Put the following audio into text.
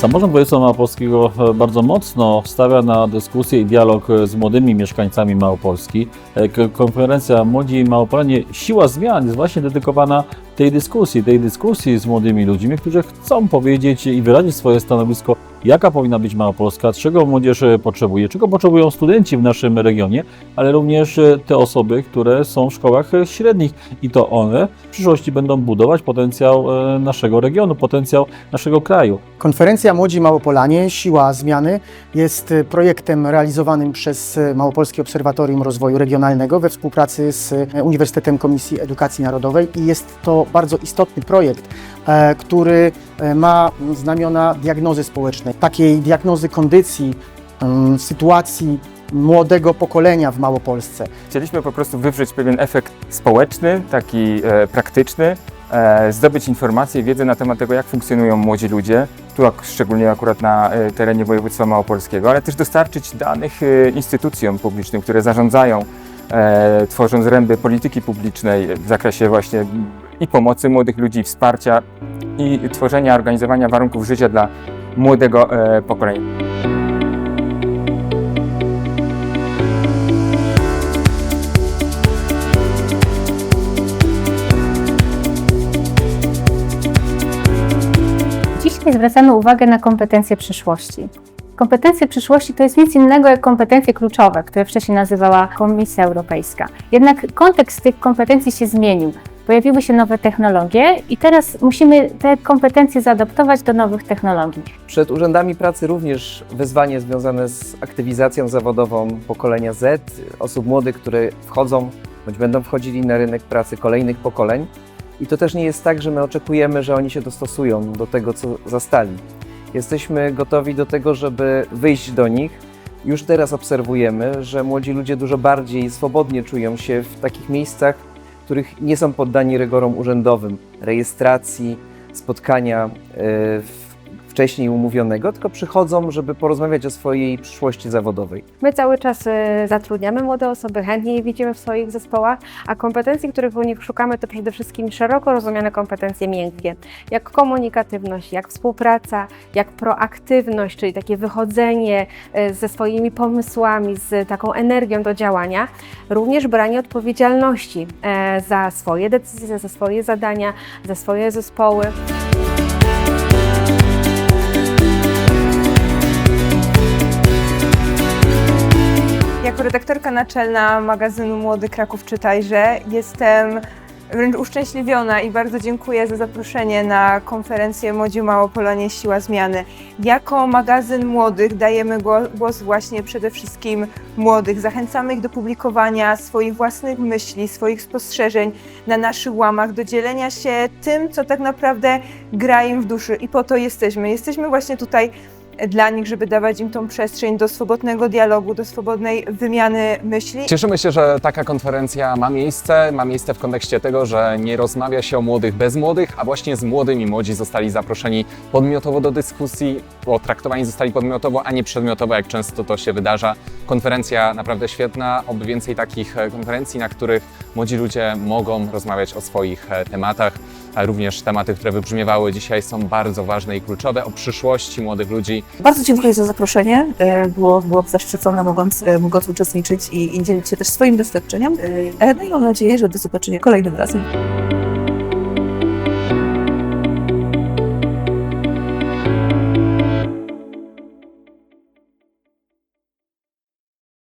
Samorząd województwa małopolskiego e, bardzo mocno stawia na dyskusję i dialog e, z młodymi mieszkańcami Małopolski. E, Konferencja Młodzi Małopolanie Siła Zmian jest właśnie dedykowana tej dyskusji, tej dyskusji z młodymi ludźmi, którzy chcą powiedzieć i wyrazić swoje stanowisko, jaka powinna być Małopolska, czego młodzież potrzebuje, czego potrzebują studenci w naszym regionie, ale również te osoby, które są w szkołach średnich i to one w przyszłości będą budować potencjał e, naszego regionu, potencjał naszego kraju. Konferencja Młodzi Małopolanie Siła Zmiany jest projektem realizowanym przez Małopolskie Obserwatorium Rozwoju Regionalnego we współpracy z Uniwersytetem Komisji Edukacji Narodowej i jest to bardzo istotny projekt, e, który e, ma znamiona diagnozy społecznej, takiej diagnozy kondycji, em, sytuacji młodego pokolenia w Małopolsce. Chcieliśmy po prostu wywrzeć pewien efekt społeczny, taki e, praktyczny, zdobyć informacje, wiedzę na temat tego, jak funkcjonują młodzi ludzie, tu szczególnie akurat na terenie województwa małopolskiego, ale też dostarczyć danych instytucjom publicznym, które zarządzają, e, tworząc ręby polityki publicznej w zakresie właśnie i pomocy młodych ludzi, wsparcia i tworzenia, organizowania warunków życia dla młodego e, pokolenia. Dzisiaj zwracamy uwagę na kompetencje przyszłości. Kompetencje przyszłości to jest nic innego jak kompetencje kluczowe, które wcześniej nazywała Komisja Europejska. Jednak kontekst tych kompetencji się zmienił. Pojawiły się nowe technologie i teraz musimy te kompetencje zaadaptować do nowych technologii. Przed urzędami pracy również wyzwanie związane z aktywizacją zawodową pokolenia Z, osób młodych, które wchodzą bądź będą wchodzili na rynek pracy kolejnych pokoleń. I to też nie jest tak, że my oczekujemy, że oni się dostosują do tego, co zastali. Jesteśmy gotowi do tego, żeby wyjść do nich. Już teraz obserwujemy, że młodzi ludzie dużo bardziej swobodnie czują się w takich miejscach, których nie są poddani rygorom urzędowym, rejestracji, spotkania e, w wcześniej umówionego, tylko przychodzą, żeby porozmawiać o swojej przyszłości zawodowej. My cały czas y, zatrudniamy młode osoby, chętnie je widzimy w swoich zespołach, a kompetencji, których u nich szukamy, to przede wszystkim szeroko rozumiane kompetencje miękkie, jak komunikatywność, jak współpraca, jak proaktywność, czyli takie wychodzenie y, ze swoimi pomysłami, z taką energią do działania, również branie odpowiedzialności e, za swoje decyzje, za swoje zadania, za swoje zespoły. Jako redaktorka naczelna magazynu Młody Kraków Czytajże jestem wręcz uszczęśliwiona i bardzo dziękuję za zaproszenie na konferencję Młodzi Małopolanie Siła Zmiany. Jako magazyn młodych dajemy gło- głos właśnie przede wszystkim młodych. Zachęcamy ich do publikowania swoich własnych myśli, swoich spostrzeżeń na naszych łamach, do dzielenia się tym, co tak naprawdę gra im w duszy i po to jesteśmy. Jesteśmy właśnie tutaj dla nich, żeby dawać im tą przestrzeń do swobodnego dialogu, do swobodnej wymiany myśli. Cieszymy się, że taka konferencja ma miejsce. Ma miejsce w kontekście tego, że nie rozmawia się o młodych bez młodych, a właśnie z młodymi młodzi zostali zaproszeni podmiotowo do dyskusji, potraktowani zostali podmiotowo, a nie przedmiotowo, jak często to się wydarza. Konferencja naprawdę świetna, oby więcej takich e, konferencji, na których młodzi ludzie mogą rozmawiać o swoich e, tematach. A również tematy, które wybrzmiewały dzisiaj są bardzo ważne i kluczowe o przyszłości młodych ludzi. Bardzo dziękuję za zaproszenie. E, Było, było zaszczycona mogąc, e, mogąc uczestniczyć i, i dzielić się też swoim doświadczeniem. No i mam nadzieję, że do zobaczenia kolejnym razem.